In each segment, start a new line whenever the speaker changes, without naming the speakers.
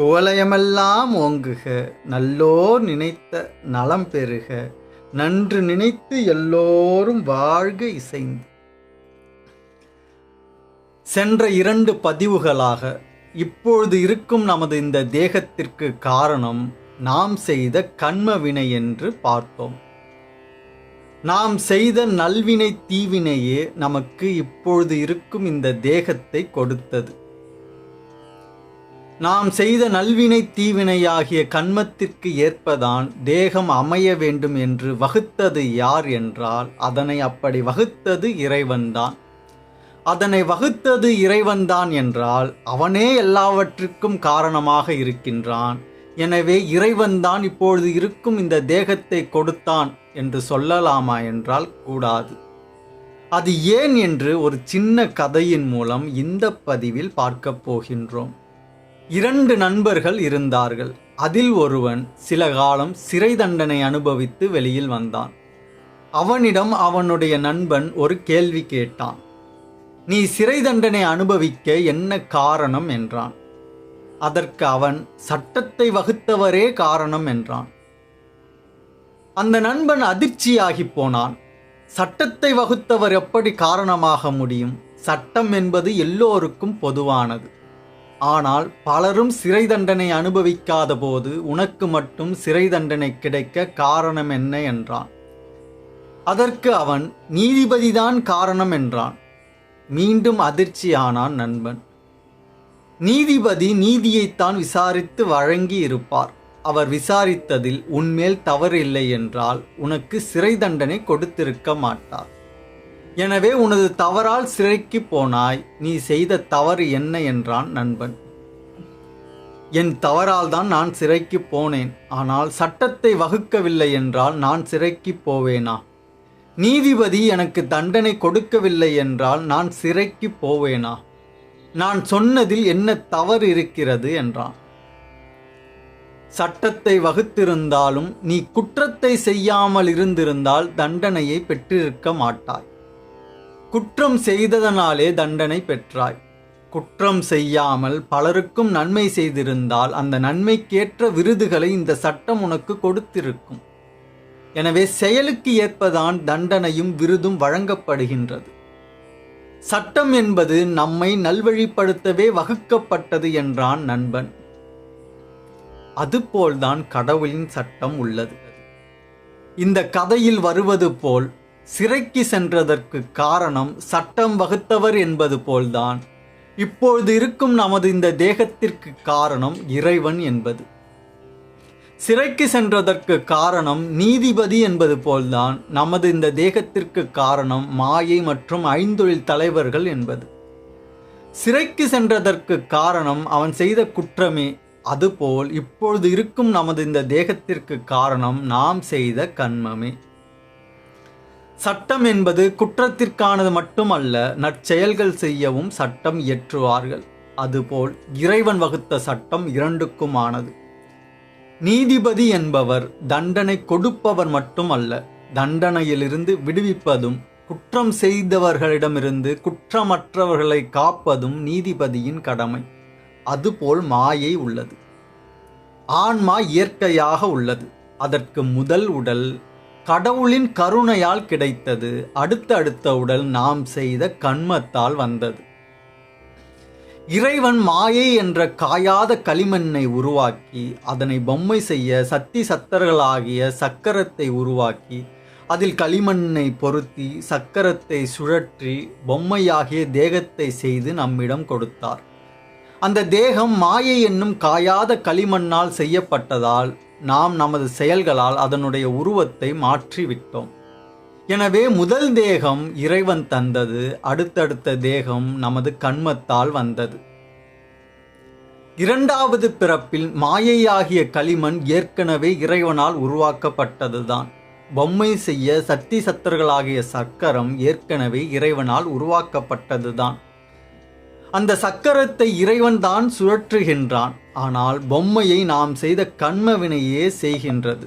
கோலயமெல்லாம் ஓங்குக நல்லோர் நினைத்த நலம் பெறுக நன்று நினைத்து எல்லோரும் வாழ்க இசைந்து. சென்ற இரண்டு பதிவுகளாக இப்பொழுது இருக்கும் நமது இந்த தேகத்திற்கு காரணம் நாம் செய்த கண்ம வினை என்று பார்த்தோம். நாம் செய்த நல்வினை தீவினையே நமக்கு இப்பொழுது இருக்கும் இந்த தேகத்தை கொடுத்தது. நாம் செய்த நல்வினை தீவினையாகிய கண்மத்திற்கு ஏற்பதான் தேகம் அமைய வேண்டும் என்று வகுத்தது யார் என்றால் அதனை அப்படி வகுத்தது இறைவன்தான். அதனை வகுத்தது இறைவன்தான் என்றால் அவனே எல்லாவற்றிற்கும் காரணமாக இருக்கின்றான். எனவே இறைவன்தான் இப்பொழுது இருக்கும் இந்த தேகத்தை கொடுத்தான் என்று சொல்லலாமா என்றால் கூடாது. அது ஏன் என்று ஒரு சின்ன கதையின் மூலம் இந்த பதிவில் பார்க்கப் போகின்றோம். இரண்டு நண்பர்கள் இருந்தார்கள். அதில் ஒருவன் சில காலம் சிறை தண்டனை அனுபவித்து வெளியில் வந்தான். அவனிடம் அவனுடைய நண்பன் ஒரு கேள்வி கேட்டான். நீ சிறை தண்டனை அனுபவிக்க என்ன காரணம்? என்றான். அதற்கு அவன் சட்டத்தை வகுத்தவரே காரணம் என்றான். அந்த நண்பன் அதிர்ச்சியாகி போனான். சட்டத்தை வகுத்தவர் எப்படி காரணமாக முடியும்? சட்டம் என்பது எல்லோருக்கும் பொதுவானது. ஆனால் பலரும் சிறை தண்டனை அனுபவிக்காத போது உனக்கு மட்டும் சிறை தண்டனை கிடைக்க காரணம் என்ன என்றான். அதற்கு அவன் நீதிபதிதான் காரணம் என்றான். மீண்டும் அதிர்ச்சியானான் நண்பன். நீதிபதி நீதியைத்தான் விசாரித்து வழங்கி இருப்பார். அவர் விசாரித்ததில் உன்மேல் தவறில்லை என்றால் உனக்கு சிறை தண்டனை கொடுத்திருக்க மாட்டார். எனவே உனது தவறால் சிறைக்கு போனாய் நீ செய்த தவறு என்ன என்றான் நண்பன். என் தவறால் தான் நான் சிறைக்கு போனேன் ஆனால் சட்டத்தை வகுக்கவில்லை என்றால் நான் சிறைக்கு போவேனா? நீதிபதி எனக்கு தண்டனை கொடுக்கவில்லை என்றால் நான் சிறைக்கு போவேனா? நான் சொன்னதில் என்ன தவறு இருக்கிறது என்றான். சட்டத்தை வகுத்திருந்தாலும் நீ குற்றத்தை செய்யாமல் இருந்திருந்தால் தண்டனையை பெற்றிருக்க மாட்டாய். குற்றம் செய்ததனாலே தண்டனை பெற்றாய். குற்றம் செய்யாமல் பலருக்கும் நன்மை செய்திருந்தால் அந்த நன்மைக்கேற்ற விருதுகளை இந்த சட்டம் உனக்கு கொடுத்திருக்கும். எனவே செயலுக்கு ஏற்பதான் தண்டனையும் விருதும் வழங்கப்படுகின்றது. சட்டம் என்பது நம்மை நல்வழிப்படுத்தவே வகுக்கப்பட்டது என்றான் நண்பன். அதுபோல்தான் கடவுளின் சட்டம் உள்ளது. இந்த கதையில் வருவது போல் சிறைக்கு சென்றதற்கு காரணம் சட்டம் வகுத்தவர் என்பது போல்தான். இப்பொழுது இருக்கும் நமது இந்த தேகத்திற்கு காரணம் இறைவன் என்பது. சிறைக்கு சென்றதற்கு காரணம் நீதிபதி என்பது போல்தான் நமது இந்த தேகத்திற்கு காரணம் மாயை மற்றும் ஐந்தொழில் தலைவர்கள் என்பது. சிறைக்கு சென்றதற்கு காரணம் அவன் செய்த குற்றமே அதுபோல் இப்பொழுது இருக்கும் நமது இந்த தேகத்திற்கு காரணம் நாம் செய்த கண்மமே. சட்டம் என்பது குற்றத்திற்கானது மட்டுமல்ல நற்செயல்கள் செய்யவும் சட்டம் இயற்றுவார்கள். அதுபோல் இறைவன் வகுத்த சட்டம் இரண்டுக்குமானது. நீதிபதி என்பவர் தண்டனை கொடுப்பவர் மட்டுமல்ல தண்டனையிலிருந்து விடுவிப்பதும் குற்றம் செய்தவர்களிடமிருந்து குற்றமற்றவர்களை காப்பதும் நீதிபதியின் கடமை. அதுபோல் மாயை உள்ளது. ஆன்மா இயற்கையாக உள்ளது. அதற்கு முதல் உடல் கடவுளின் கருணையால் கிடைத்தது. அடுத்த அடுத்த உடல் நாம் செய்த கண்மத்தால் வந்தது. இறைவன் மாயை என்ற காயாத களிமண்ணை உருவாக்கி அதனை பொம்மை செய்ய சத்தி சத்தர்களாகிய சக்கரத்தை உருவாக்கி அதில் களிமண்ணை பொருத்தி சக்கரத்தை சுழற்றி பொம்மையாகிய தேகத்தை செய்து நம்மிடம் கொடுத்தார். அந்த தேகம் மாயை என்னும் காயாத களிமண்ணால் செய்யப்பட்டதால் நாம் நமது செயல்களால் அதனுடைய உருவத்தை மாற்றிவிட்டோம். எனவே முதல் தேகம் இறைவன் தந்தது அடுத்தடுத்த தேகம் நமது கண்மத்தால் வந்தது. இரண்டாவது பிறப்பில் மாயையாகிய களிமண் ஏற்கனவே இறைவனால் உருவாக்கப்பட்டதுதான். பொம்மை செய்ய சக்தி சத்தர்களாகிய சக்கரம் ஏற்கனவே இறைவனால் உருவாக்கப்பட்டதுதான். அந்த சக்கரத்தை இறைவன் தான் சுழற்றுகின்றான். ஆனால் பொம்மையை நாம் செய்த கண்மவினையே செய்கின்றது.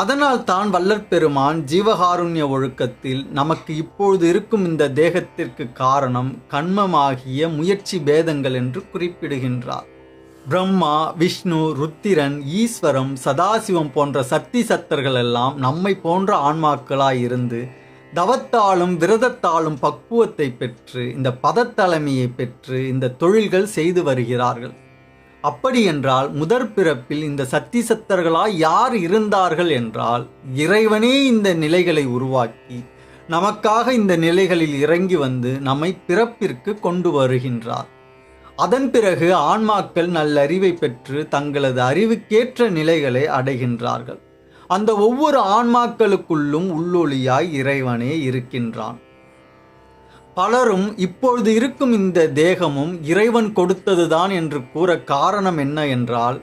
அதனால் தான் வல்லற்பெருமான் ஜீவகாருண்ய ஒழுக்கத்தில் நமக்கு இப்பொழுது இருக்கும் இந்த தேகத்திற்கு காரணம் கண்மமாகிய முயற்சி பேதங்கள் என்று குறிப்பிடுகின்றார். பிரம்மா விஷ்ணு ருத்திரன் ஈஸ்வரம் சதாசிவம் போன்ற சக்தி சத்தர்கள் எல்லாம் நம்மை போன்ற ஆன்மாக்களாய் இருந்து தவத்தாலும் விரதத்தாலும் பக்குவத்தை பெற்று இந்த பதத்தலைமையை பெற்று இந்த தொழில்கள் செய்து வருகிறார்கள். அப்படி என்றால் முதற் பிறப்பில் இந்த சக்தி சத்தர்களாய் யார் இருந்தார்கள் என்றால் இறைவனே இந்த நிலைகளை உருவாக்கி நமக்காக இந்த நிலைகளில் இறங்கி வந்து நம்மை பிறப்பிற்கு கொண்டு வருகின்றார். அதன் பிறகு ஆன்மாக்கள் நல்லறிவை பெற்று தங்களது அறிவுக்கேற்ற நிலைகளை அடைகின்றார்கள். அந்த ஒவ்வொரு ஆன்மாக்களுக்குள்ளும் உள்ளொளியாய் இறைவனே இருக்கின்றான். பலரும் இப்பொழுது இருக்கும் இந்த தேகமும் இறைவன் கொடுத்ததுதான் என்று கூற காரணம் என்ன என்றால்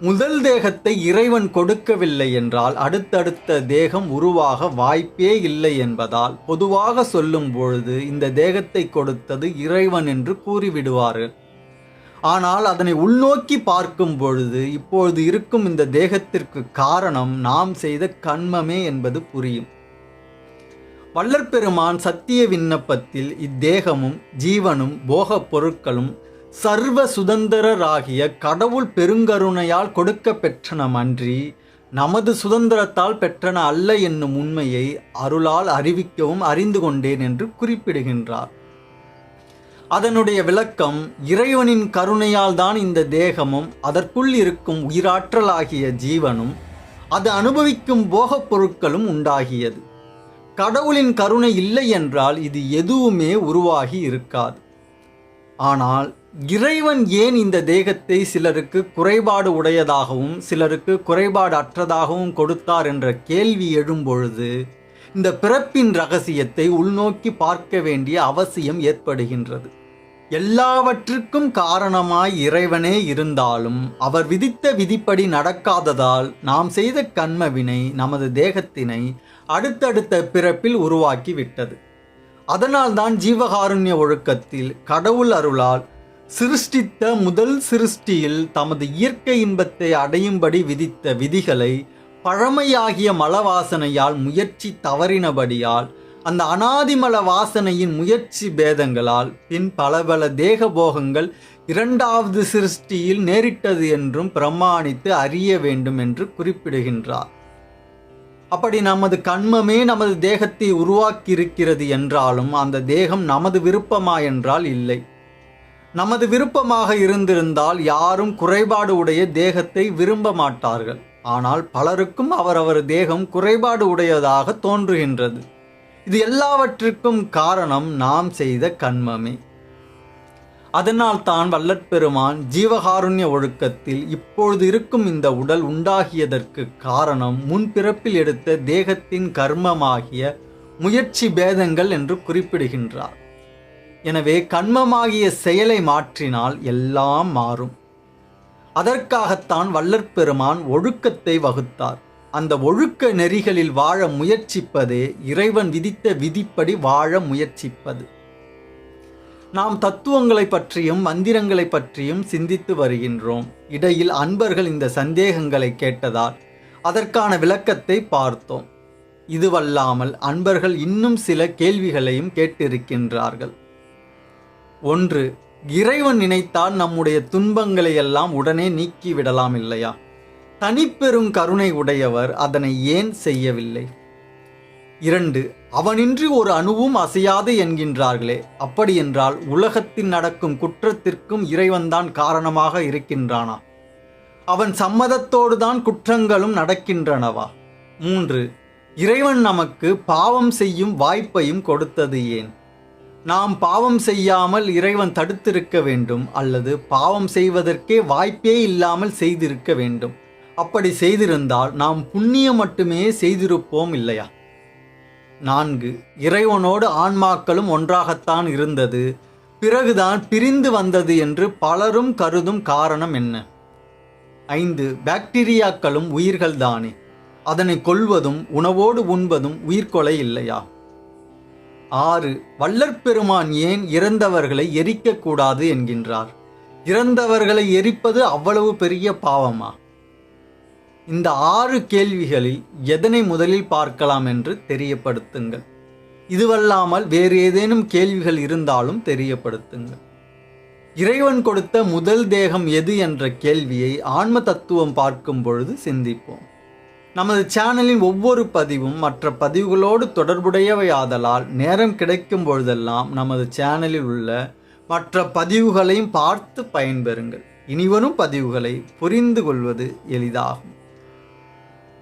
முதல் தேகத்தை இறைவன் கொடுக்கவில்லை என்றால் அடுத்தடுத்த தேகம் உருவாக வாய்ப்பே இல்லை என்பதால் பொதுவாக சொல்லும் பொழுது இந்த தேகத்தை கொடுத்தது இறைவன் என்று கூறிவிடுவார்கள். ஆனால் அதனை உள்நோக்கி பார்க்கும் பொழுது இப்பொழுது இருக்கும் இந்த தேகத்திற்கு காரணம் நாம் செய்த கண்மமே என்பது புரியும். வல்லற்பெருமான் சத்திய விண்ணப்பத்தில் இத்தேகமும் ஜீவனும் போகப் பொருட்களும் சர்வ சுதந்திரராகிய கடவுள் பெருங்கருணையால் கொடுக்க பெற்றனமன்றி நமது சுதந்திரத்தால் பெற்றன அல்ல என்னும் உண்மையை அருளால் அறிவிக்கவும் அறிந்து கொண்டேன் என்று குறிப்பிடுகின்றார். அதனுடைய விளக்கம் இறைவனின் கருணையால் தான் இந்த தேகமும் அதற்குள் இருக்கும் உயிராற்றலாகிய ஜீவனும் அது அனுபவிக்கும் போகப் பொருட்களும் உண்டாகியது. கடவுளின் கருணை இல்லை என்றால் இது எதுவுமே உருவாகி இருக்காது. ஆனால் இறைவன் ஏன் இந்த தேகத்தை சிலருக்கு குறைபாடு உடையதாகவும் சிலருக்கு குறைபாடு அற்றதாகவும் கொடுத்தார் என்ற கேள்வி எழும்பொழுது இந்த பிறப்பின் ரகசியத்தை உள்நோக்கி பார்க்க வேண்டிய அவசியம் ஏற்படுகின்றது. எல்லாவற்றுக்கும் காரணமாய் இறைவனே இருந்தாலும் அவர் விதித்த விதிப்படி நடக்காததால் நாம் செய்த கண்மவினை நமது தேகத்தினை அடுத்தடுத்த பிறப்பில் உருவாக்கி விட்டது அதனால்தான் ஜீவகாருண்ய ஒழுக்கத்தில் கடவுள் அருளால் சிருஷ்டித்த முதல் சிருஷ்டியில் தமது இயற்கை இன்பத்தை அடையும்படி விதித்த விதிகளை பழமையாகிய மலவாசனையால் முயற்சி தவறினபடியால் அந்த அனாதிமல வாசனையின் முயற்சி பேதங்களால் பின் பல பல தேக போகங்கள் இரண்டாவது சிருஷ்டியில் நேரிட்டது என்றும் பிரமாணித்து அறிய வேண்டும் என்று குறிப்பிடுகின்றார். அப்படி நமது கண்மமே நமது தேகத்தை உருவாக்கியிருக்கிறது என்றாலும் அந்த தேகம் நமது விருப்பமா என்றால் இல்லை. நமது விருப்பமாக இருந்திருந்தால் யாரும் குறைபாடு உடைய தேகத்தை விரும்ப மாட்டார்கள். ஆனால் பலருக்கும் அவரவர் தேகம் குறைபாடு உடையதாக தோன்றுகின்றது. இது எல்லாவற்றிற்கும் காரணம் நாம் செய்த கண்மமே. அதனால் தான் வல்லற்பெருமான் ஜீவகாருண்ய ஒழுக்கத்தில் இப்பொழுது இருக்கும் இந்த உடல் உண்டாகியதற்கு காரணம் முன்பிறப்பில் எடுத்த தேகத்தின் கர்மமாகிய முயற்சி பேதங்கள் என்று குறிப்பிடுகின்றார். எனவே கண்மமாகிய செயலை மாற்றினால் எல்லாம் மாறும். அதற்காகத்தான் வல்லற்பெருமான் ஒழுக்கத்தை வகுத்தார். அந்த ஒழுக்க நெறிகளில் வாழ முயற்சிப்பதே இறைவன் விதித்த விதிப்படி வாழ முயற்சிப்பது. நாம் தத்துவங்களை பற்றியும் மந்திரங்களை பற்றியும் சிந்தித்து வருகின்றோம். இடையில் அன்பர்கள் இந்த சந்தேகங்களை கேட்டதால் அதற்கான விளக்கத்தை பார்த்தோம். இதுவல்லாமல் அன்பர்கள் இன்னும் சில கேள்விகளையும் கேட்டிருக்கின்றார்கள். ஒன்று இறைவன் நினைத்தால் நம்முடைய துன்பங்களை எல்லாம் உடனே நீக்கி விடலாம் இல்லையா? தனிப்பெரும் கருணை உடையவர் அதனை ஏன் செய்யவில்லை? இரண்டு அவனின்றி ஒரு அணுவும் அசையாது என்கின்றார்களே அப்படியென்றால் உலகத்தில் நடக்கும் குற்றத்திற்கும் இறைவன்தான் காரணமாக இருக்கின்றானா? அவன் சம்மதத்தோடு தான் குற்றங்களும் நடக்கின்றனவா? மூன்று இறைவன் நமக்கு பாவம் செய்யும் வாய்ப்பையும் கொடுத்தது ஏன்? நாம் பாவம் செய்யாமல் இறைவன் தடுத்திருக்க வேண்டும் அல்லது பாவம் செய்வதற்கே வாய்ப்பே இல்லாமல் செய்திருக்க வேண்டும்? அப்படி செய்திருந்தால் நாம் புண்ணியம் மட்டுமே செய்திருப்போம் இல்லையா? நான்கு இறைவனோடு ஆன்மாக்களும் ஒன்றாகத்தான் இருந்தது. பிறகுதான் பிரிந்து வந்தது என்று பலரும் கருதும் காரணம் என்ன? ஐந்து பாக்டீரியாக்களும் உயிர்கள் தானே. அதனை கொள்வதும் உணவோடு உண்பதும் உயிர்கொலை இல்லையா? ஆறு வள்ளற்பெருமான் ஏன் இறந்தவர்களை எரிக்கக்கூடாது என்கின்றார்? இறந்தவர்களை எரிப்பது அவ்வளவு பெரிய பாவமா? இந்த ஆறு கேள்விகளில் எதனை முதலில் பார்க்கலாம் என்று தெரியப்படுத்துங்கள். இதுவல்லாமல் வேறு ஏதேனும் கேள்விகள் இருந்தாலும் தெரியப்படுத்துங்கள். இறைவன் கொடுத்த முதல் தேகம் எது என்ற கேள்வியை ஆன்ம தத்துவம் பார்க்கும் பொழுது சிந்திப்போம். நமது சேனலின் ஒவ்வொரு பதிவும் மற்ற பதிவுகளோடு தொடர்புடையவையாதலால் நேரம் கிடைக்கும் பொழுதெல்லாம் நமது சேனலில் உள்ள மற்ற பதிவுகளையும் பார்த்து பயன்பெறுங்கள். இனிவரும் பதிவுகளை புரிந்து கொள்வது எளிதாகும்.